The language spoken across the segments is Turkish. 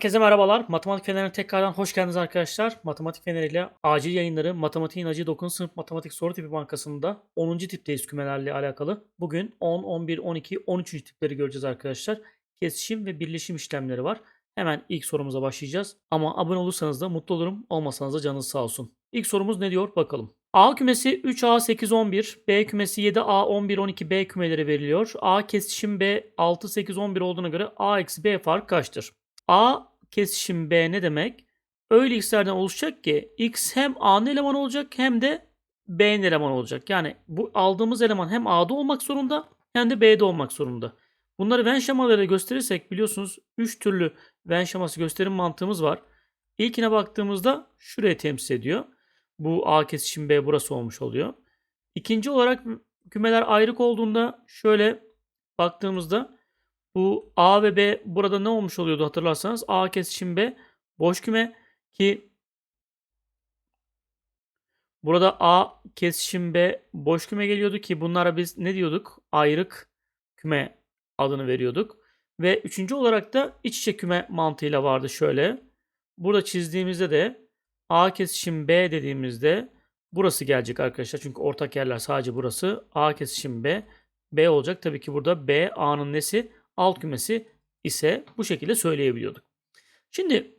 Herkese merhabalar. Matematik Feneri'ne tekrardan hoş geldiniz arkadaşlar. Matematik Feneri ile acil yayınları Matematiğin Acı 9. sınıf matematik soru tipi bankasında 10. tipteyiz kümelerle alakalı. Bugün 10, 11, 12, 13. tipleri göreceğiz arkadaşlar. Kesişim ve birleşim işlemleri var. Hemen ilk sorumuza başlayacağız. Ama abone olursanız da mutlu olurum. Olmasanız da canınız sağ olsun. İlk sorumuz ne diyor bakalım. A kümesi 3A 8 11, B kümesi 7A 11 12 B kümeleri veriliyor. A kesişim B 6 8 11 olduğuna göre A eksi B fark kaçtır? A kesişim B ne demek? Öyle x'lerden oluşacak ki x hem A'nın elemanı olacak hem de B'nin elemanı olacak. Yani bu aldığımız eleman hem A'da olmak zorunda hem de B'de olmak zorunda. Bunları Venn şemalarıyla gösterirsek biliyorsunuz 3 türlü Venn şeması gösterim mantığımız var. İlkine baktığımızda şuraya temsil ediyor. Bu A kesişim B burası olmuş oluyor. İkinci olarak kümeler ayrık olduğunda şöyle baktığımızda bu A ve B burada ne olmuş oluyordu hatırlarsanız? A kesişim B boş küme ki burada A kesişim B boş küme geliyordu ki bunlara biz ne diyorduk? Ayrık küme adını veriyorduk. Ve üçüncü olarak da iç içe küme mantığıyla vardı şöyle. Burada çizdiğimizde de A kesişim B dediğimizde burası gelecek arkadaşlar. Çünkü ortak yerler sadece burası. A kesişim B. B olacak. Tabii ki burada B A'nın nesi? Alt kümesi ise bu şekilde söyleyebiliyorduk. Şimdi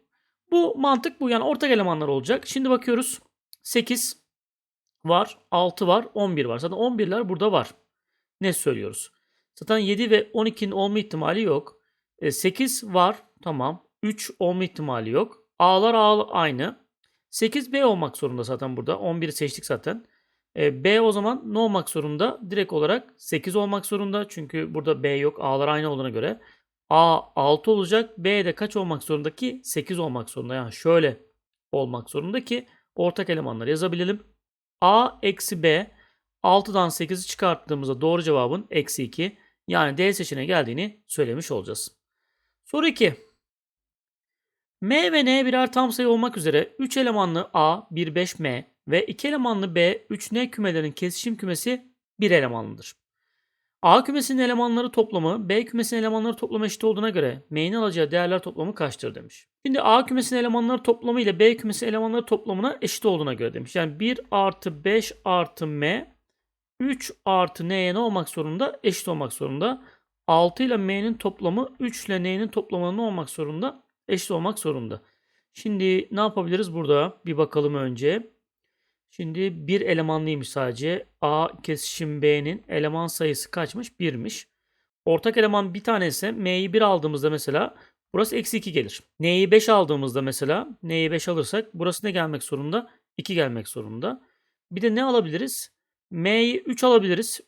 bu mantık bu yani ortak elemanlar olacak. Şimdi bakıyoruz 8 var, 6 var, 11 var. Zaten 11'ler burada var. Ne söylüyoruz? Zaten 7 ve 12'nin olma ihtimali yok. E, 8 var tamam. 3 olma ihtimali yok. A'lar A aynı. 8 B olmak zorunda zaten burada. 11'i seçtik zaten. E, B o zaman ne olmak zorunda? Direkt olarak 8 olmak zorunda. Çünkü burada B yok. A'lar aynı olduğuna göre. A 6 olacak. B de kaç olmak zorunda ki? 8 olmak zorunda. Yani şöyle olmak zorunda ki ortak elemanları yazabilelim. A eksi B 6'dan 8'i çıkarttığımızda doğru cevabın eksi 2. Yani D seçeneğine geldiğini söylemiş olacağız. Soru 2. M ve N birer tam sayı olmak üzere 3 elemanlı A, 1, 5, M ve 2 elemanlı B 3N kümelerinin kesişim kümesi 1 elemanlıdır. A kümesinin elemanları toplamı B kümesinin elemanları toplamı eşit olduğuna göre M'nin alacağı değerler toplamı kaçtır demiş. Şimdi A kümesinin elemanları toplamı ile B kümesinin elemanları toplamına eşit olduğuna göre demiş. Yani 1 artı 5 artı M 3 artı N'ye ne olmak zorunda? Eşit olmak zorunda. 6 ile M'nin toplamı 3 ile N'nin toplamı ne olmak zorunda? Eşit olmak zorunda. Şimdi ne yapabiliriz burada? Bir bakalım önce. Şimdi bir elemanlıymış sadece. A kesişim B'nin eleman sayısı kaçmış? 1'miş. Ortak eleman bir tane ise M'yi 1 aldığımızda mesela burası eksi 2 gelir. N'yi 5 aldığımızda mesela N'yi 5 alırsak burası ne gelmek zorunda? 2 gelmek zorunda. Bir de ne alabiliriz? M'yi 3 alabiliriz.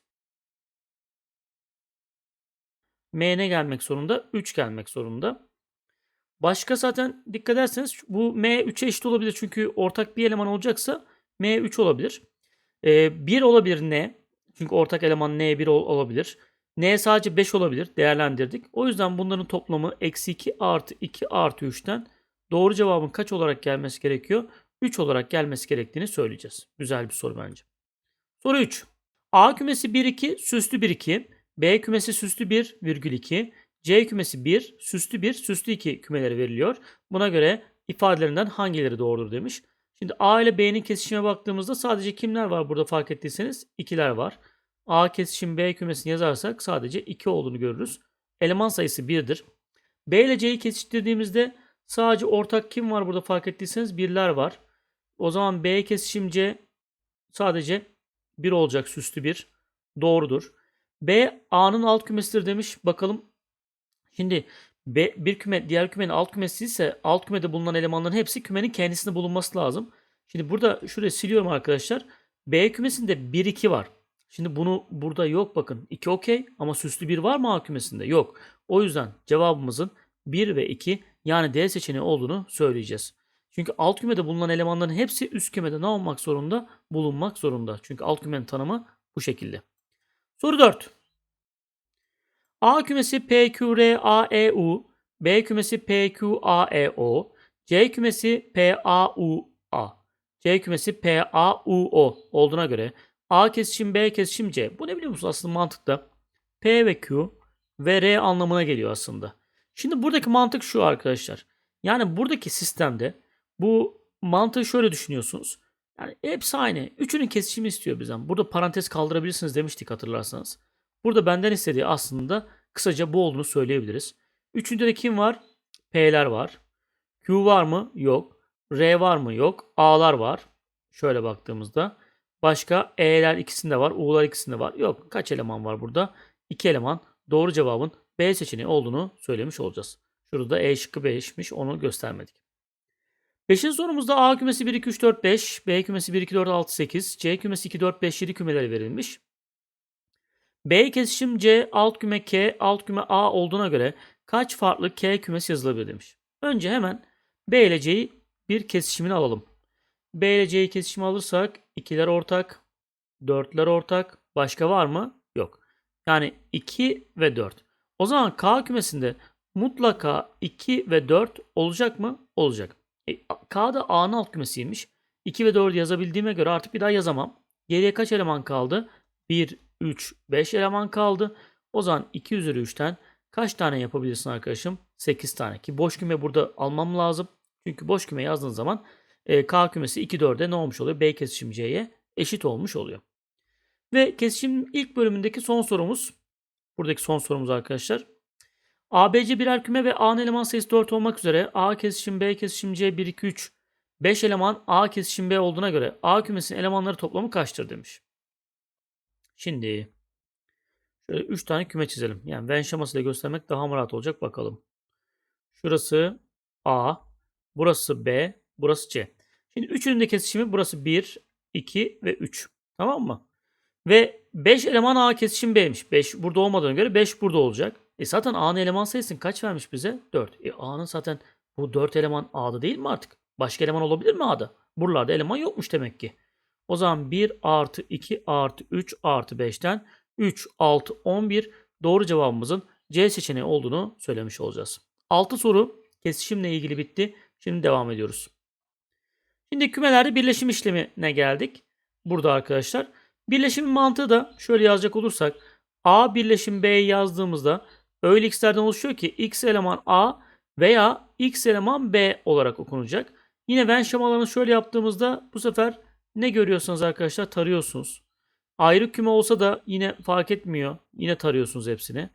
M ne gelmek zorunda? 3 gelmek zorunda. Başka zaten dikkat ederseniz bu M 3'e eşit olabilir. Çünkü ortak bir eleman olacaksa M 3 olabilir. Ee, 1 olabilir N. Çünkü ortak eleman N 1 ol- olabilir. N sadece 5 olabilir. Değerlendirdik. O yüzden bunların toplamı eksi 2 artı 2 artı 3'ten doğru cevabın kaç olarak gelmesi gerekiyor? 3 olarak gelmesi gerektiğini söyleyeceğiz. Güzel bir soru bence. Soru 3. A kümesi 1 2 süslü 1 2. B kümesi süslü 1 virgül 2. C kümesi 1 süslü 1 süslü 2 kümeleri veriliyor. Buna göre ifadelerinden hangileri doğrudur demiş. Şimdi A ile B'nin kesişime baktığımızda sadece kimler var burada fark ettiyseniz? ikiler var. A kesişim B kümesini yazarsak sadece 2 olduğunu görürüz. Eleman sayısı 1'dir. B ile C'yi kesiştirdiğimizde sadece ortak kim var burada fark ettiyseniz birler var. O zaman B kesişim C sadece 1 olacak süslü 1. Doğrudur. B A'nın alt kümesidir demiş. Bakalım. Şimdi B, bir küme diğer kümenin alt kümesi ise alt kümede bulunan elemanların hepsi kümenin kendisinde bulunması lazım. Şimdi burada şuraya siliyorum arkadaşlar. B kümesinde 1 2 var. Şimdi bunu burada yok bakın. 2 okey ama süslü 1 var mı A kümesinde? Yok. O yüzden cevabımızın 1 ve 2 yani D seçeneği olduğunu söyleyeceğiz. Çünkü alt kümede bulunan elemanların hepsi üst kümede ne olmak zorunda? Bulunmak zorunda. Çünkü alt kümenin tanımı bu şekilde. Soru 4. A kümesi PQRAEU, B kümesi PQAEO, C kümesi PAUA, C kümesi PAUO olduğuna göre A kesişim B kesişim C. Bu ne biliyor musunuz aslında mantıkta? P ve Q ve R anlamına geliyor aslında. Şimdi buradaki mantık şu arkadaşlar. Yani buradaki sistemde bu mantığı şöyle düşünüyorsunuz. Yani hepsi aynı. Üçünün kesişimi istiyor bizden. Burada parantez kaldırabilirsiniz demiştik hatırlarsanız. Burada benden istediği aslında kısaca bu olduğunu söyleyebiliriz. Üçünde de kim var? P'ler var. Q var mı? Yok. R var mı? Yok. A'lar var. Şöyle baktığımızda. Başka E'ler ikisinde var. U'lar ikisinde var. Yok. Kaç eleman var burada? İki eleman. Doğru cevabın B seçeneği olduğunu söylemiş olacağız. Şurada E şıkkı 5'miş. Onu göstermedik. Beşinci sorumuzda A kümesi 1, 2, 3, 4, 5, B kümesi 1, 2, 4, 6, 8, C kümesi 2, 4, 5, 7 kümeleri verilmiş. B kesişim C, alt küme K, alt küme A olduğuna göre kaç farklı K kümesi yazılabilir demiş. Önce hemen B ile C'yi bir kesişimini alalım. B ile C'yi kesişimi alırsak ikiler ortak, dörtler ortak. Başka var mı? Yok. Yani 2 ve 4. O zaman K kümesinde mutlaka 2 ve 4 olacak mı? Olacak. E, K da A'nın alt kümesiymiş. 2 ve 4'ü yazabildiğime göre artık bir daha yazamam. Geriye kaç eleman kaldı? 1, 3, 5 eleman kaldı. O zaman 2 üzeri 3'ten kaç tane yapabilirsin arkadaşım? 8 tane. Ki boş küme burada almam lazım. Çünkü boş küme yazdığın zaman e, K kümesi 2, 4'e ne olmuş oluyor? B kesişim C'ye eşit olmuş oluyor. Ve kesişim ilk bölümündeki son sorumuz. Buradaki son sorumuz arkadaşlar. ABC birer küme ve A'nın eleman sayısı 4 olmak üzere A kesişim B kesişim C 1 2 3 5 eleman A kesişim B olduğuna göre A kümesinin elemanları toplamı kaçtır demiş. Şimdi şöyle 3 tane küme çizelim. Yani Venn şemasıyla göstermek daha mı rahat olacak bakalım. Şurası A, burası B, burası C. Şimdi üçünün de kesişimi burası 1, 2 ve 3. Tamam mı? Ve 5 eleman A kesişim B'miş. 5 burada olmadığına göre 5 burada olacak. E zaten A'nın eleman sayısını kaç vermiş bize? 4. E A'nın zaten bu 4 eleman A'da değil mi artık? Başka eleman olabilir mi A'da? Buralarda eleman yokmuş demek ki. O zaman 1 artı 2 artı 3 artı 5'ten 3, 6, 11 doğru cevabımızın C seçeneği olduğunu söylemiş olacağız. 6 soru kesişimle ilgili bitti. Şimdi devam ediyoruz. Şimdi kümelerde birleşim işlemine geldik. Burada arkadaşlar. Birleşimin mantığı da şöyle yazacak olursak A birleşim B yazdığımızda öyle x'lerden oluşuyor ki x eleman A veya x eleman B olarak okunacak. Yine Venn şemalarını şöyle yaptığımızda bu sefer ne görüyorsanız arkadaşlar tarıyorsunuz. Ayrı küme olsa da yine fark etmiyor. Yine tarıyorsunuz hepsini.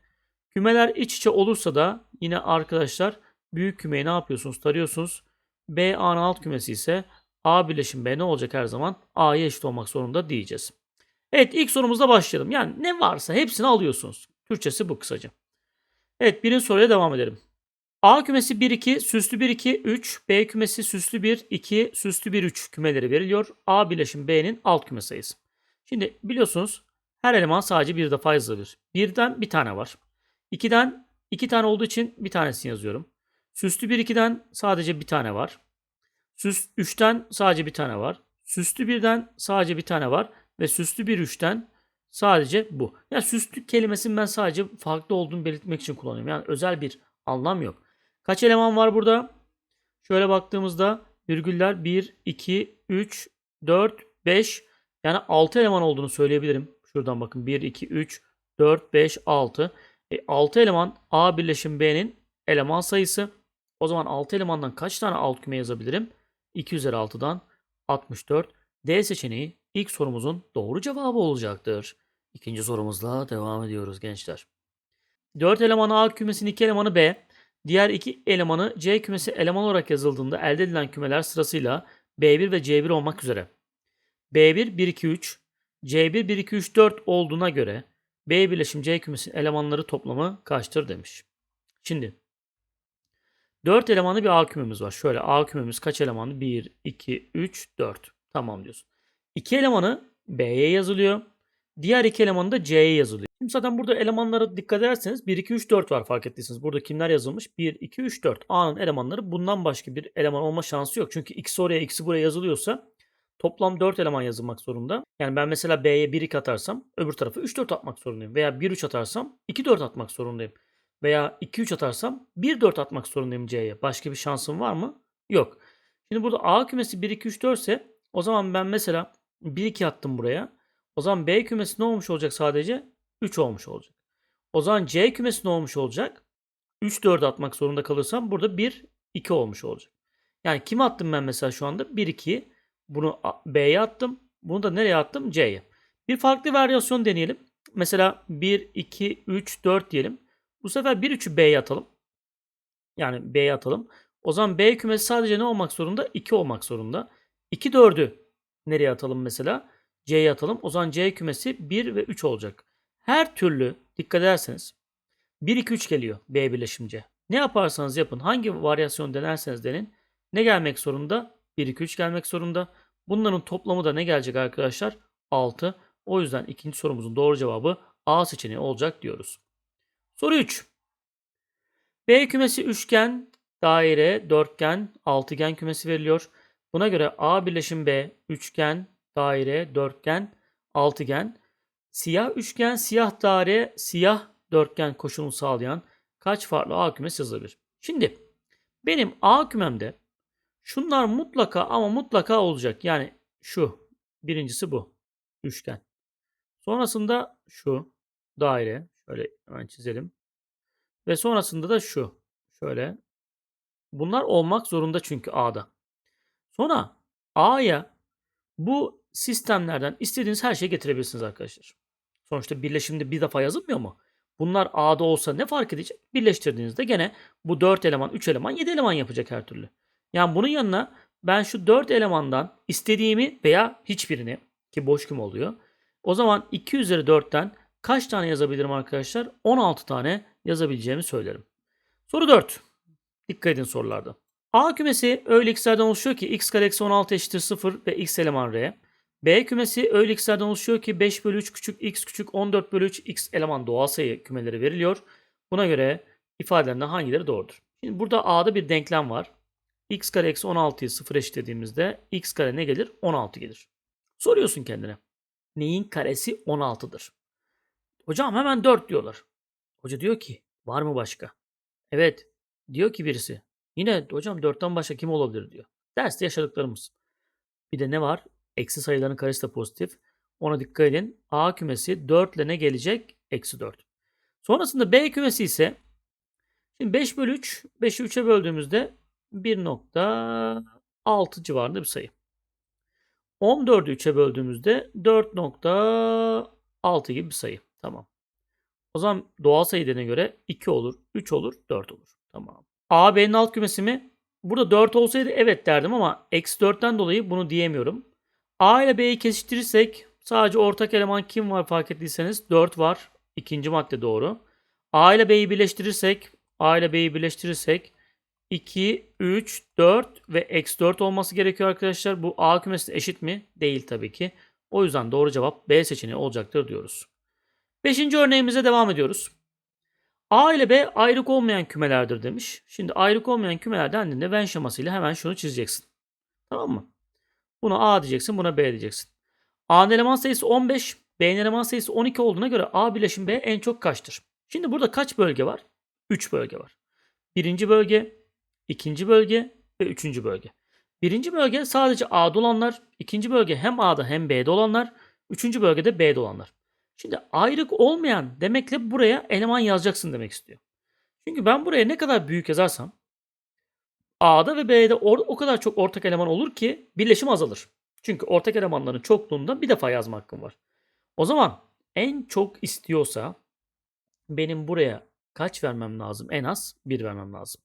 Kümeler iç içe olursa da yine arkadaşlar büyük kümeyi ne yapıyorsunuz? Tarıyorsunuz. B A'nın alt kümesi ise A birleşim B ne olacak her zaman? A'ya eşit olmak zorunda diyeceğiz. Evet ilk sorumuzda başlayalım. Yani ne varsa hepsini alıyorsunuz. Türkçesi bu kısaca. Evet birinci soruya devam edelim. A kümesi 1 2 süslü 1 2 3 B kümesi süslü 1 2 süslü 1 3 kümeleri veriliyor. A birleşim B'nin alt küme sayısı. Şimdi biliyorsunuz her eleman sadece bir defa yazılır. Birden bir tane var. 2'den iki tane olduğu için bir tanesini yazıyorum. Süslü 1 2'den sadece bir tane var. Süs 3'ten sadece bir tane var. Süslü 1'den sadece bir tane var ve süslü bir 3'ten sadece bu. Ya süslü kelimesini ben sadece farklı olduğunu belirtmek için kullanıyorum. Yani özel bir anlam yok. Kaç eleman var burada? Şöyle baktığımızda virgüller 1, 2, 3, 4, 5 yani 6 eleman olduğunu söyleyebilirim. Şuradan bakın 1, 2, 3, 4, 5, 6. E, 6 eleman A birleşim B'nin eleman sayısı. O zaman 6 elemandan kaç tane alt küme yazabilirim? 2 üzeri 6'dan 64. D seçeneği ilk sorumuzun doğru cevabı olacaktır. İkinci sorumuzla devam ediyoruz gençler. 4 elemanı A kümesinin 2 elemanı B, diğer 2 elemanı C kümesi eleman olarak yazıldığında elde edilen kümeler sırasıyla B1 ve C1 olmak üzere. B1 1 2 3, C1 1 2 3 4 olduğuna göre B birleşim C kümesinin elemanları toplamı kaçtır demiş. Şimdi 4 elemanlı bir A kümemiz var. Şöyle A kümemiz kaç elemanlı? 1, 2, 3, 4. Tamam diyorsun. 2 elemanı B'ye yazılıyor. Diğer iki elemanı da C'ye yazılıyor. Şimdi zaten burada elemanlara dikkat ederseniz 1, 2, 3, 4 var fark ettiyseniz. Burada kimler yazılmış? 1, 2, 3, 4. A'nın elemanları bundan başka bir eleman olma şansı yok. Çünkü ikisi oraya ikisi buraya yazılıyorsa toplam 4 eleman yazılmak zorunda. Yani ben mesela B'ye 1, 2 atarsam öbür tarafa 3, 4 atmak zorundayım. Veya 1, 3 atarsam 2, 4 atmak zorundayım. Veya 2, 3 atarsam 1, 4 atmak zorundayım C'ye. Başka bir şansım var mı? Yok. Şimdi burada A kümesi 1, 2, 3, 4 ise o zaman ben mesela 1, 2 attım buraya. O zaman B kümesi ne olmuş olacak sadece? 3 olmuş olacak. O zaman C kümesi ne olmuş olacak? 3, 4 atmak zorunda kalırsam burada 1, 2 olmuş olacak. Yani kime attım ben mesela şu anda? 1 2'yi. Bunu B'ye attım. Bunu da nereye attım? C'ye. Bir farklı varyasyon deneyelim. Mesela 1 2 3 4 diyelim. Bu sefer 1 3'ü B'ye atalım. Yani B'ye atalım. O zaman B kümesi sadece ne olmak zorunda? 2 olmak zorunda. 2 4'ü nereye atalım mesela? C'ye atalım. O zaman C kümesi 1 ve 3 olacak. Her türlü dikkat ederseniz 1 2 3 geliyor B birleşim C. Ne yaparsanız yapın, hangi varyasyon denerseniz denin ne gelmek zorunda? 1 2 3 gelmek zorunda. Bunların toplamı da ne gelecek arkadaşlar? 6. O yüzden ikinci sorumuzun doğru cevabı A seçeneği olacak diyoruz. Soru 3. B kümesi üçgen, daire, dörtgen, altıgen kümesi veriliyor. Buna göre A birleşim B üçgen, daire, dörtgen, altıgen, siyah üçgen, siyah daire, siyah dörtgen koşulunu sağlayan kaç farklı A kümesi yazılabilir? Şimdi benim A kümemde şunlar mutlaka ama mutlaka olacak. Yani şu birincisi bu üçgen. Sonrasında şu daire şöyle hemen çizelim. Ve sonrasında da şu. Şöyle. Bunlar olmak zorunda çünkü A'da. Sonra A'ya bu sistemlerden istediğiniz her şeyi getirebilirsiniz arkadaşlar. Sonuçta birleşimde bir defa yazılmıyor mu? Bunlar A'da olsa ne fark edecek? Birleştirdiğinizde gene bu 4 eleman, 3 eleman, 7 eleman yapacak her türlü. Yani bunun yanına ben şu 4 elemandan istediğimi veya hiçbirini ki boş küm oluyor. O zaman 2 üzeri 4'ten kaç tane yazabilirim arkadaşlar? 16 tane yazabileceğimi söylerim. Soru 4. Dikkat edin sorularda. A kümesi öyle x'lerden oluşuyor ki x kare eksi 16 eşittir 0 ve x eleman r. B kümesi öyle x'lerden oluşuyor ki 5 bölü 3 küçük x küçük 14 bölü 3 x eleman doğal sayı kümeleri veriliyor. Buna göre ifadelerinden hangileri doğrudur? Şimdi burada A'da bir denklem var. x kare eksi 16'yı 0 eşitlediğimizde x kare ne gelir? 16 gelir. Soruyorsun kendine. Neyin karesi 16'dır? Hocam hemen 4 diyorlar. Hoca diyor ki var mı başka? Evet. Diyor ki birisi. Yine hocam 4'ten başka kim olabilir diyor. Derste yaşadıklarımız. Bir de ne var? Eksi sayıların karesi de pozitif. Ona dikkat edin. A kümesi 4 ile ne gelecek? Eksi 4. Sonrasında B kümesi ise şimdi 5 bölü 3. 5'i 3'e böldüğümüzde 1.6 civarında bir sayı. 14'ü 3'e böldüğümüzde 4.6 gibi bir sayı. Tamam. O zaman doğal sayı dediğine göre 2 olur, 3 olur, 4 olur. Tamam. A, B'nin alt kümesi mi? Burada 4 olsaydı evet derdim ama eksi 4'ten dolayı bunu diyemiyorum. A ile B'yi kesiştirirsek sadece ortak eleman kim var fark ettiyseniz 4 var. İkinci madde doğru. A ile B'yi birleştirirsek A ile B'yi birleştirirsek 2, 3, 4 ve eksi 4 olması gerekiyor arkadaşlar. Bu A kümesi eşit mi? Değil tabii ki. O yüzden doğru cevap B seçeneği olacaktır diyoruz. Beşinci örneğimize devam ediyoruz. A ile B ayrık olmayan kümelerdir demiş. Şimdi ayrık olmayan kümeler dendiğinde Venn şemasıyla hemen şunu çizeceksin. Tamam mı? Buna A diyeceksin, buna B diyeceksin. A'nın eleman sayısı 15, B'nin eleman sayısı 12 olduğuna göre A birleşim B en çok kaçtır? Şimdi burada kaç bölge var? 3 bölge var. Birinci bölge, ikinci bölge ve üçüncü bölge. Birinci bölge sadece A'da olanlar, ikinci bölge hem A'da hem B'de olanlar, üçüncü bölgede B'de olanlar. Şimdi ayrık olmayan demekle buraya eleman yazacaksın demek istiyor. Çünkü ben buraya ne kadar büyük yazarsam A'da ve B'de o kadar çok ortak eleman olur ki birleşim azalır. Çünkü ortak elemanların çokluğunda bir defa yazma hakkım var. O zaman en çok istiyorsa benim buraya kaç vermem lazım? En az 1 vermem lazım.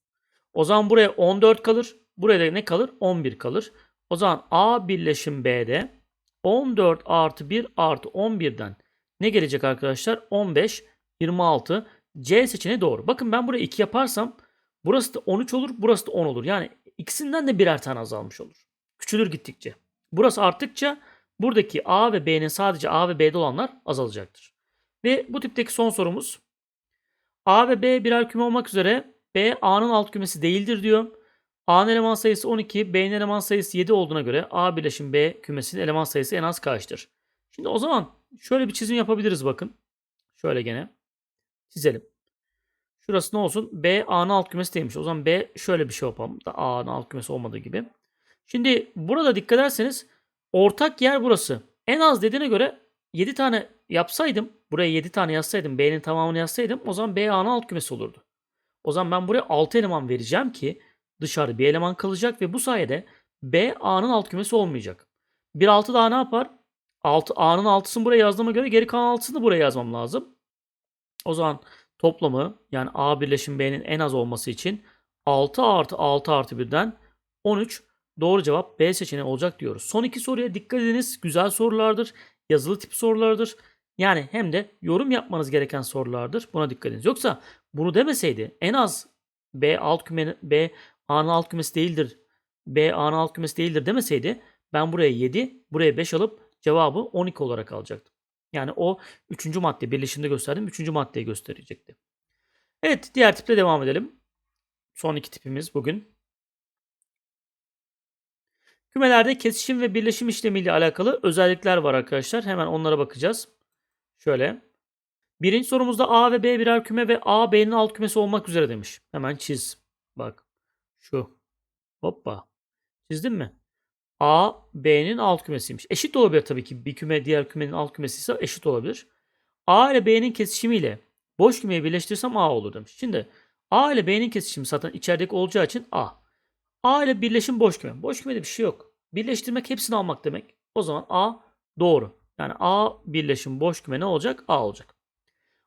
O zaman buraya 14 kalır. Buraya ne kalır? 11 kalır. O zaman A birleşim B'de 14 artı 1 artı 11'den ne gelecek arkadaşlar? 15, 26. C seçeneği doğru. Bakın ben buraya 2 yaparsam burası da 13 olur, burası da 10 olur. Yani ikisinden de birer tane azalmış olur. Küçülür gittikçe. Burası arttıkça buradaki A ve B'nin sadece A ve B'de olanlar azalacaktır. Ve bu tipteki son sorumuz. A ve B birer küme olmak üzere B A'nın alt kümesi değildir diyor. A'nın eleman sayısı 12, B'nin eleman sayısı 7 olduğuna göre A birleşim B kümesinin eleman sayısı en az kaçtır? Şimdi o zaman şöyle bir çizim yapabiliriz bakın. Şöyle gene çizelim. Şurası ne olsun? B A'nın alt kümesi değilmiş. O zaman B şöyle bir şey yapalım. Da A'nın alt kümesi olmadığı gibi. Şimdi burada dikkat ederseniz ortak yer burası. En az dediğine göre 7 tane yapsaydım, buraya 7 tane yazsaydım, B'nin tamamını yazsaydım o zaman B A'nın alt kümesi olurdu. O zaman ben buraya 6 eleman vereceğim ki dışarı bir eleman kalacak ve bu sayede B A'nın alt kümesi olmayacak. Bir 6 daha ne yapar? 6 A'nın 6'sını buraya yazdığıma göre geri kalan 6'sını da buraya yazmam lazım. O zaman toplamı yani A birleşim B'nin en az olması için 6 artı 6 artı 1'den 13 doğru cevap B seçeneği olacak diyoruz. Son iki soruya dikkat ediniz. Güzel sorulardır. Yazılı tip sorulardır. Yani hem de yorum yapmanız gereken sorulardır. Buna dikkat ediniz. Yoksa bunu demeseydi en az B alt küme B A'nın alt kümesi değildir. B A'nın alt kümesi değildir demeseydi ben buraya 7, buraya 5 alıp cevabı 12 olarak alacaktım. Yani o 3. madde birleşimde gösterdim. 3. maddeyi gösterecekti. Evet diğer tiple devam edelim. Son iki tipimiz bugün. Kümelerde kesişim ve birleşim işlemiyle alakalı özellikler var arkadaşlar. Hemen onlara bakacağız. Şöyle. Birinci sorumuzda A ve B birer küme ve A B'nin alt kümesi olmak üzere demiş. Hemen çiz. Bak. Şu. Hoppa. Çizdin mi? A B'nin alt kümesiymiş. Eşit olabilir tabii ki. Bir küme diğer kümenin alt kümesi ise eşit olabilir. A ile B'nin kesişimiyle boş kümeyi birleştirirsem A olur demiş. Şimdi A ile B'nin kesişimi zaten içerideki olacağı için A. A ile birleşim boş küme. Boş kümede bir şey yok. Birleştirmek hepsini almak demek. O zaman A doğru. Yani A birleşim boş küme ne olacak? A olacak.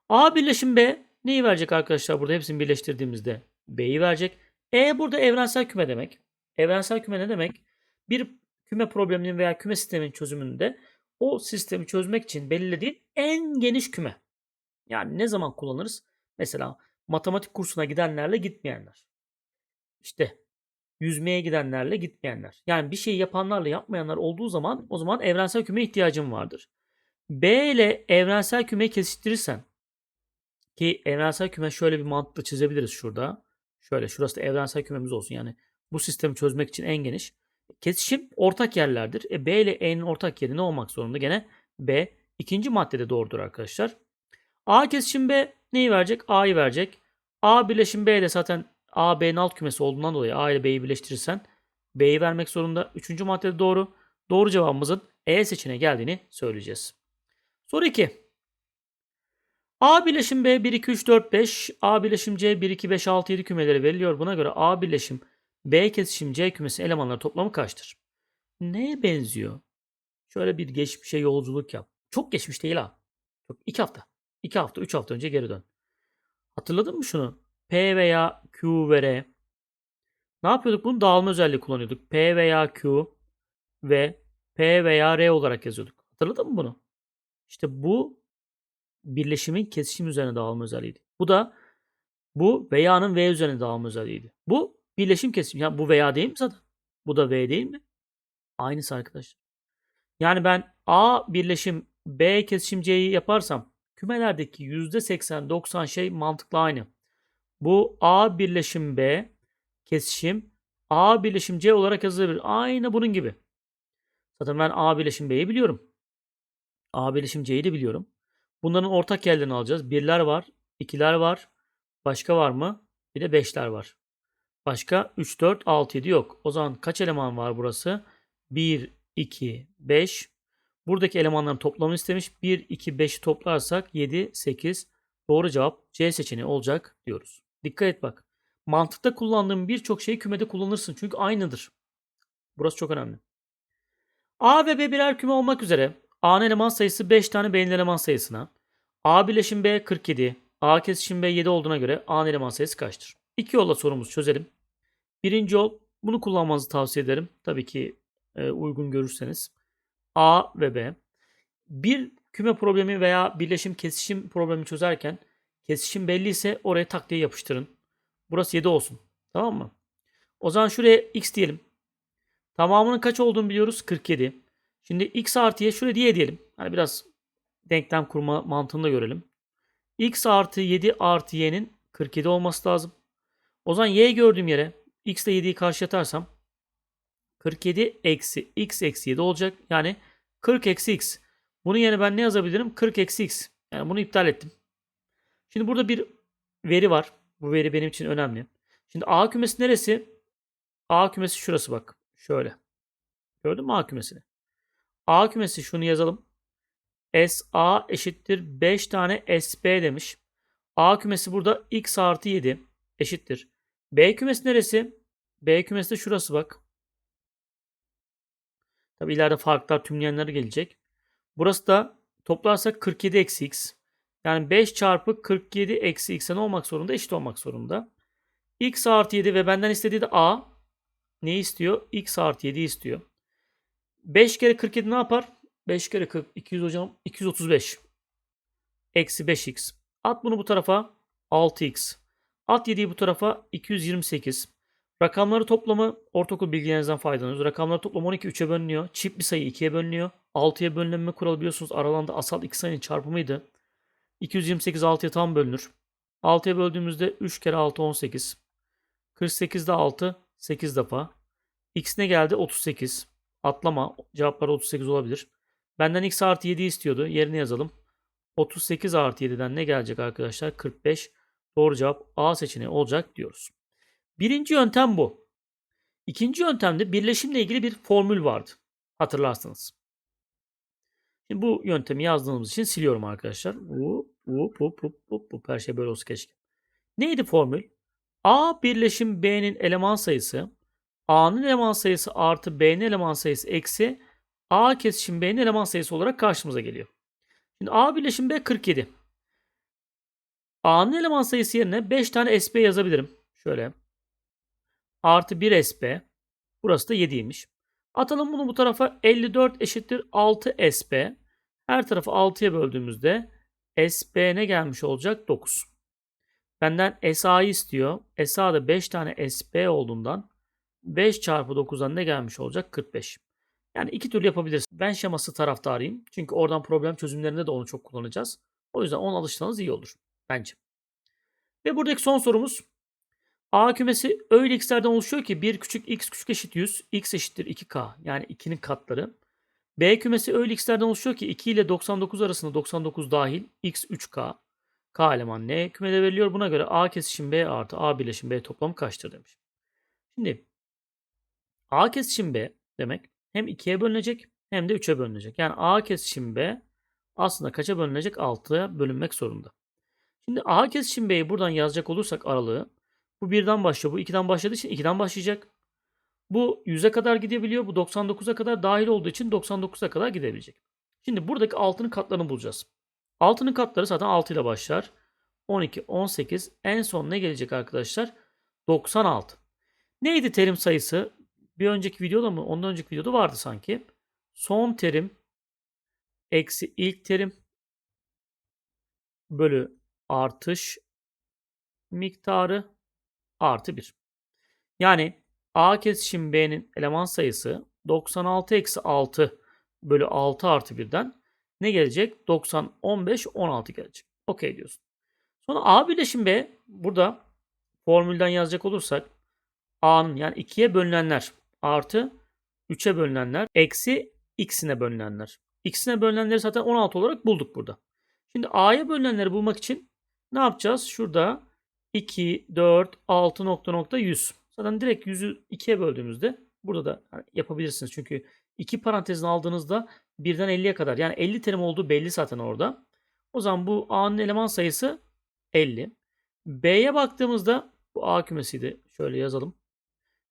A birleşim B neyi verecek arkadaşlar burada hepsini birleştirdiğimizde B'yi verecek. E burada evrensel küme demek. Evrensel küme ne demek? Bir küme probleminin veya küme sistemin çözümünde o sistemi çözmek için belirlediğin en geniş küme. Yani ne zaman kullanırız? Mesela matematik kursuna gidenlerle gitmeyenler. İşte yüzmeye gidenlerle gitmeyenler. Yani bir şey yapanlarla yapmayanlar olduğu zaman o zaman evrensel küme ihtiyacım vardır. B ile evrensel kümeyi kesiştirirsen ki evrensel küme şöyle bir mantıkla çizebiliriz şurada. Şöyle şurası da evrensel kümemiz olsun. Yani bu sistemi çözmek için en geniş. Kesişim ortak yerlerdir. E, B ile E'nin ortak yeri ne olmak zorunda? Gene B. ikinci maddede doğrudur arkadaşlar. A kesişim B neyi verecek? A'yı verecek. A birleşim B de zaten A B'nin alt kümesi olduğundan dolayı A ile B'yi birleştirirsen B'yi vermek zorunda. Üçüncü maddede doğru. Doğru cevabımızın E seçeneğe geldiğini söyleyeceğiz. Soru 2. A birleşim B 1, 2, 3, 4, 5. A birleşim C 1, 2, 5, 6, 7 kümeleri veriliyor. Buna göre A birleşim B kesişim C kümesi elemanları toplamı kaçtır? Neye benziyor? Şöyle bir geçmişe yolculuk yap. Çok geçmiş değil ha. Çok, iki hafta. iki hafta, üç hafta önce geri dön. Hatırladın mı şunu? P veya Q ve R. Ne yapıyorduk? Bunu dağılma özelliği kullanıyorduk. P veya Q ve P veya R olarak yazıyorduk. Hatırladın mı bunu? İşte bu birleşimin kesişim üzerine dağılma özelliğiydi. Bu da bu veya'nın V üzerine dağılma özelliğiydi. Bu birleşim kesişim. Ya bu veya değil mi zaten? Bu da V değil mi? Aynısı arkadaşlar. Yani ben A birleşim B kesişim C'yi yaparsam kümelerdeki %80-90 şey mantıklı aynı. Bu A birleşim B kesişim A birleşim C olarak yazılabilir. Aynı bunun gibi. Zaten ben A birleşim B'yi biliyorum. A birleşim C'yi de biliyorum. Bunların ortak yerlerini alacağız. Birler var, ikiler var. Başka var mı? Bir de beşler var. Başka 3, 4, 6, 7 yok. O zaman kaç eleman var burası? 1, 2, 5. Buradaki elemanların toplamını istemiş. 1, 2, 5'i toplarsak 7, 8. Doğru cevap C seçeneği olacak diyoruz. Dikkat et bak. Mantıkta kullandığım birçok şeyi kümede kullanırsın. Çünkü aynıdır. Burası çok önemli. A ve B birer küme olmak üzere A'nın eleman sayısı 5 tane B'nin eleman sayısına. A birleşim B 47. A kesişim B 7 olduğuna göre A'nın eleman sayısı kaçtır? İki yolla sorumuzu çözelim. Birinci yol bunu kullanmanızı tavsiye ederim. Tabii ki e, uygun görürseniz. A ve B. Bir küme problemi veya birleşim kesişim problemi çözerken kesişim belli ise oraya tak diye yapıştırın. Burası 7 olsun. Tamam mı? O zaman şuraya x diyelim. Tamamının kaç olduğunu biliyoruz. 47. Şimdi x artı y şöyle diye diyelim. Hani biraz denklem kurma mantığını görelim. x artı 7 artı y'nin 47 olması lazım. O zaman y gördüğüm yere x ile 7'yi karşılatırsam 47 eksi x eksi 7 olacak. Yani 40 eksi x. Bunun yerine ben ne yazabilirim? 40 eksi x. Yani bunu iptal ettim. Şimdi burada bir veri var. Bu veri benim için önemli. Şimdi A kümesi neresi? A kümesi şurası bak. Şöyle. Gördün mü A kümesini? A kümesi şunu yazalım. SA eşittir 5 tane SB demiş. A kümesi burada x artı 7 eşittir. B kümesi neresi? B kümesi de şurası bak. Tabi ileride farklar tümleyenleri gelecek. Burası da toplarsak 47 eksi x. Yani 5 çarpı 47 eksi x'e ne olmak zorunda? Eşit olmak zorunda. x artı 7 ve benden istediği de a. Ne istiyor? x artı 7 istiyor. 5 kere 47 ne yapar? 5 kere 40. 200 hocam. 235. Eksi 5x. At bunu bu tarafa. 6x. At 7'yi bu tarafa. 228. Rakamları toplamı ortaokul bilgilerinizden faydalanıyoruz. Rakamları toplamı 12 3'e bölünüyor. Çift bir sayı 2'ye bölünüyor. 6'ya bölünme kuralı biliyorsunuz aralanda asal iki sayının çarpımıydı. 228 6'ya tam bölünür. 6'ya böldüğümüzde 3 kere 6 18. 48'de 6 8 defa. X ne geldi? 38. Atlama. Cevaplar 38 olabilir. Benden x artı 7 istiyordu. Yerine yazalım. 38 artı 7'den ne gelecek arkadaşlar? 45. Doğru cevap A seçeneği olacak diyoruz. Birinci yöntem bu. İkinci yöntemde birleşimle ilgili bir formül vardı. Hatırlarsınız. Şimdi bu yöntemi yazdığımız için siliyorum arkadaşlar. Vup, vup, vup, vup, vup, vup. Her şey böyle olsun keşke. Neydi formül? A birleşim B'nin eleman sayısı A'nın eleman sayısı artı B'nin eleman sayısı eksi A kesişim B'nin eleman sayısı olarak karşımıza geliyor. Şimdi A birleşim B 47. A'nın eleman sayısı yerine 5 tane SB yazabilirim. Şöyle. Artı 1 SB. Burası da 7'ymiş. Atalım bunu bu tarafa 54 eşittir 6 SB. Her tarafı 6'ya böldüğümüzde SB ne gelmiş olacak? 9. Benden SA'yı istiyor. SA da 5 tane SB olduğundan 5 çarpı 9'dan ne gelmiş olacak? 45. Yani iki türlü yapabilirsin. Ben şeması taraftarıyım. Çünkü oradan problem çözümlerinde de onu çok kullanacağız. O yüzden ona alışsanız iyi olur. Bence. Ve buradaki son sorumuz. A kümesi öyle x'lerden oluşuyor ki 1 küçük x küçük eşit 100, x eşittir 2k yani 2'nin katları. B kümesi öyle x'lerden oluşuyor ki 2 ile 99 arasında 99 dahil x 3k. K eleman N kümede veriliyor. Buna göre A kesişim B artı A birleşim B toplam kaçtır demiş. Şimdi A kesişim B demek hem 2'ye bölünecek hem de 3'e bölünecek. Yani A kesişim B aslında kaça bölünecek? 6'ya bölünmek zorunda. Şimdi A kesişim B'yi buradan yazacak olursak aralığı bu 1'den başlıyor. Bu 2'den başladığı için 2'den başlayacak. Bu 100'e kadar gidebiliyor. Bu 99'a kadar dahil olduğu için 99'a kadar gidebilecek. Şimdi buradaki 6'nın katlarını bulacağız. 6'nın katları zaten 6 ile başlar. 12, 18. En son ne gelecek arkadaşlar? 96. Neydi terim sayısı? Bir önceki videoda mı? Ondan önceki videoda vardı sanki. Son terim eksi ilk terim bölü artış miktarı artı 1. Yani A kesişim B'nin eleman sayısı 96 eksi 6 bölü 6 artı 1'den ne gelecek? 90, 15, 16 gelecek. Okey diyorsun. Sonra A birleşim B burada formülden yazacak olursak A'nın yani 2'ye bölünenler artı 3'e bölünenler eksi x'ine bölünenler. X'ine bölünenleri zaten 16 olarak bulduk burada. Şimdi A'ya bölünenleri bulmak için ne yapacağız? Şurada 2, 4, 6 nokta nokta 100. Zaten direkt 100'ü 2'ye böldüğümüzde burada da yapabilirsiniz. Çünkü iki parantezini aldığınızda birden 50'ye kadar yani 50 terim olduğu belli zaten orada. O zaman bu A'nın eleman sayısı 50. B'ye baktığımızda bu A kümesiydi. Şöyle yazalım.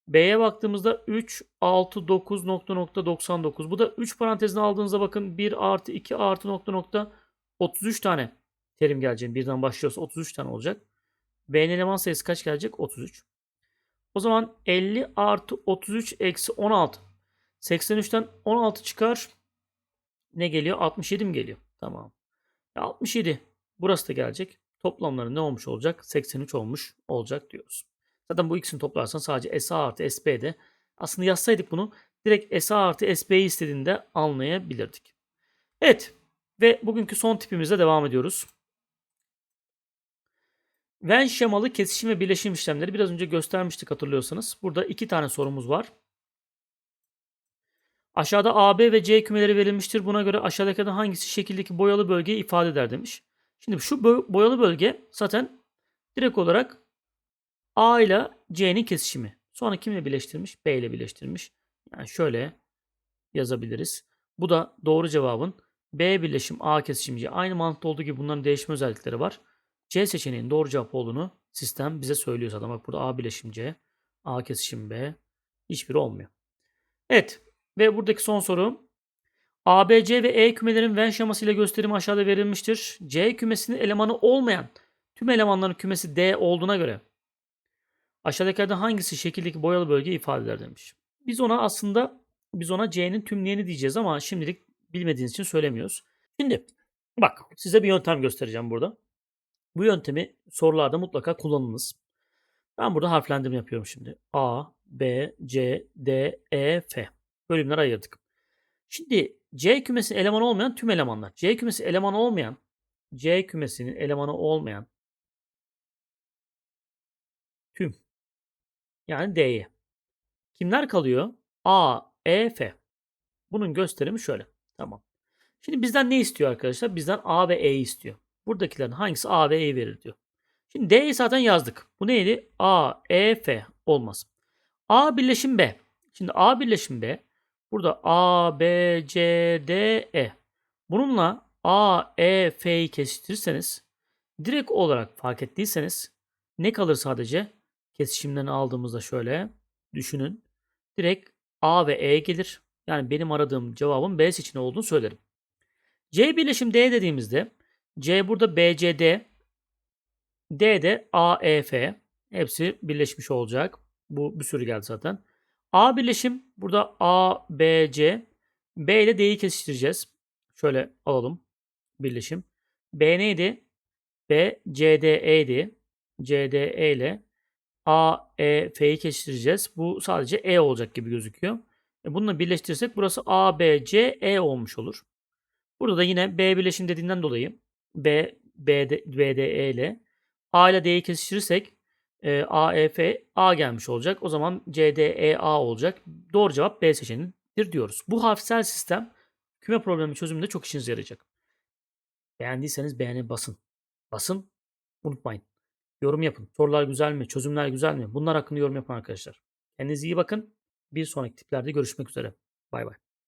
B'ye baktığımızda 3, 6, 9 nokta nokta 99. Bu da 3 parantezini aldığınızda bakın 1 artı 2 artı nokta nokta 33 tane terim gelecek. Birden başlıyorsa 33 tane olacak. B'nin eleman sayısı kaç gelecek? 33. O zaman 50 artı 33 eksi 16. 83'ten 16 çıkar. Ne geliyor? 67 mi geliyor? Tamam. 67. Burası da gelecek. Toplamları ne olmuş olacak? 83 olmuş olacak diyoruz. Zaten bu ikisini toplarsan sadece SA artı SB'de. Aslında yazsaydık bunu direkt SA artı SB'yi istediğinde anlayabilirdik. Evet. Ve bugünkü son tipimizle devam ediyoruz. Venn şemalı kesişim ve birleşim işlemleri biraz önce göstermiştik hatırlıyorsanız. Burada iki tane sorumuz var. Aşağıda AB ve C kümeleri verilmiştir. Buna göre aşağıdakilerden hangisi şekildeki boyalı bölgeyi ifade eder demiş. Şimdi şu boyalı bölge zaten direkt olarak A ile C'nin kesişimi. Sonra kimle birleştirmiş? B ile birleştirmiş. Yani şöyle yazabiliriz. Bu da doğru cevabın B birleşim A kesişim C. Aynı mantıkta olduğu gibi bunların değişme özellikleri var. C seçeneğinin doğru cevap olduğunu sistem bize söylüyor zaten. Bak burada A bileşim C. A kesişim B. Hiçbiri olmuyor. Evet. Ve buradaki son soru. A, B, C ve E kümelerin Venn şemasıyla gösterimi aşağıda verilmiştir. C kümesinin elemanı olmayan tüm elemanların kümesi D olduğuna göre aşağıdakilerden hangisi şekildeki boyalı bölge ifade eder demiş. Biz ona aslında biz ona C'nin tümleyeni diyeceğiz ama şimdilik bilmediğiniz için söylemiyoruz. Şimdi bak size bir yöntem göstereceğim burada. Bu yöntemi sorularda mutlaka kullanınız. Ben burada harflendirme yapıyorum şimdi. A, B, C, D, E, F. Bölümler ayırdık. Şimdi C kümesi elemanı olmayan tüm elemanlar. C kümesi elemanı olmayan, C kümesinin elemanı olmayan tüm yani D'ye. Kimler kalıyor? A, E, F. Bunun gösterimi şöyle. Tamam. Şimdi bizden ne istiyor arkadaşlar? Bizden A ve E istiyor. Buradakilerin hangisi A ve E verir diyor. Şimdi D'yi zaten yazdık. Bu neydi? A, E, F olmaz. A birleşim B. Şimdi A birleşim B. Burada A, B, C, D, E. Bununla A, E, F'yi kesiştirirseniz direkt olarak fark ettiyseniz ne kalır sadece? Kesişimden aldığımızda şöyle düşünün. Direkt A ve E gelir. Yani benim aradığım cevabın B seçeneği olduğunu söylerim. C birleşim D dediğimizde C burada BCD, D de AEF. Hepsi birleşmiş olacak. Bu bir sürü geldi zaten. A birleşim burada A, B, ile D'yi kesiştireceğiz. Şöyle alalım birleşim. B neydi? B, C, D, E'di. C, D, E ile A, E, F'yi kesiştireceğiz. Bu sadece E olacak gibi gözüküyor. E bununla birleştirirsek burası A, B, C, E olmuş olur. Burada da yine B birleşim dediğinden dolayı B, B, D, B, D, E ile A ile D'yi kesiştirirsek e, A, E, F, A gelmiş olacak. O zaman C, D, E, A olacak. Doğru cevap B seçeneğidir diyoruz. Bu harfsel sistem küme problemi çözümünde çok işinize yarayacak. Beğendiyseniz beğeni basın. Basın. Unutmayın. Yorum yapın. Sorular güzel mi? Çözümler güzel mi? Bunlar hakkında yorum yapın arkadaşlar. Kendinize iyi bakın. Bir sonraki tiplerde görüşmek üzere. Bay bay.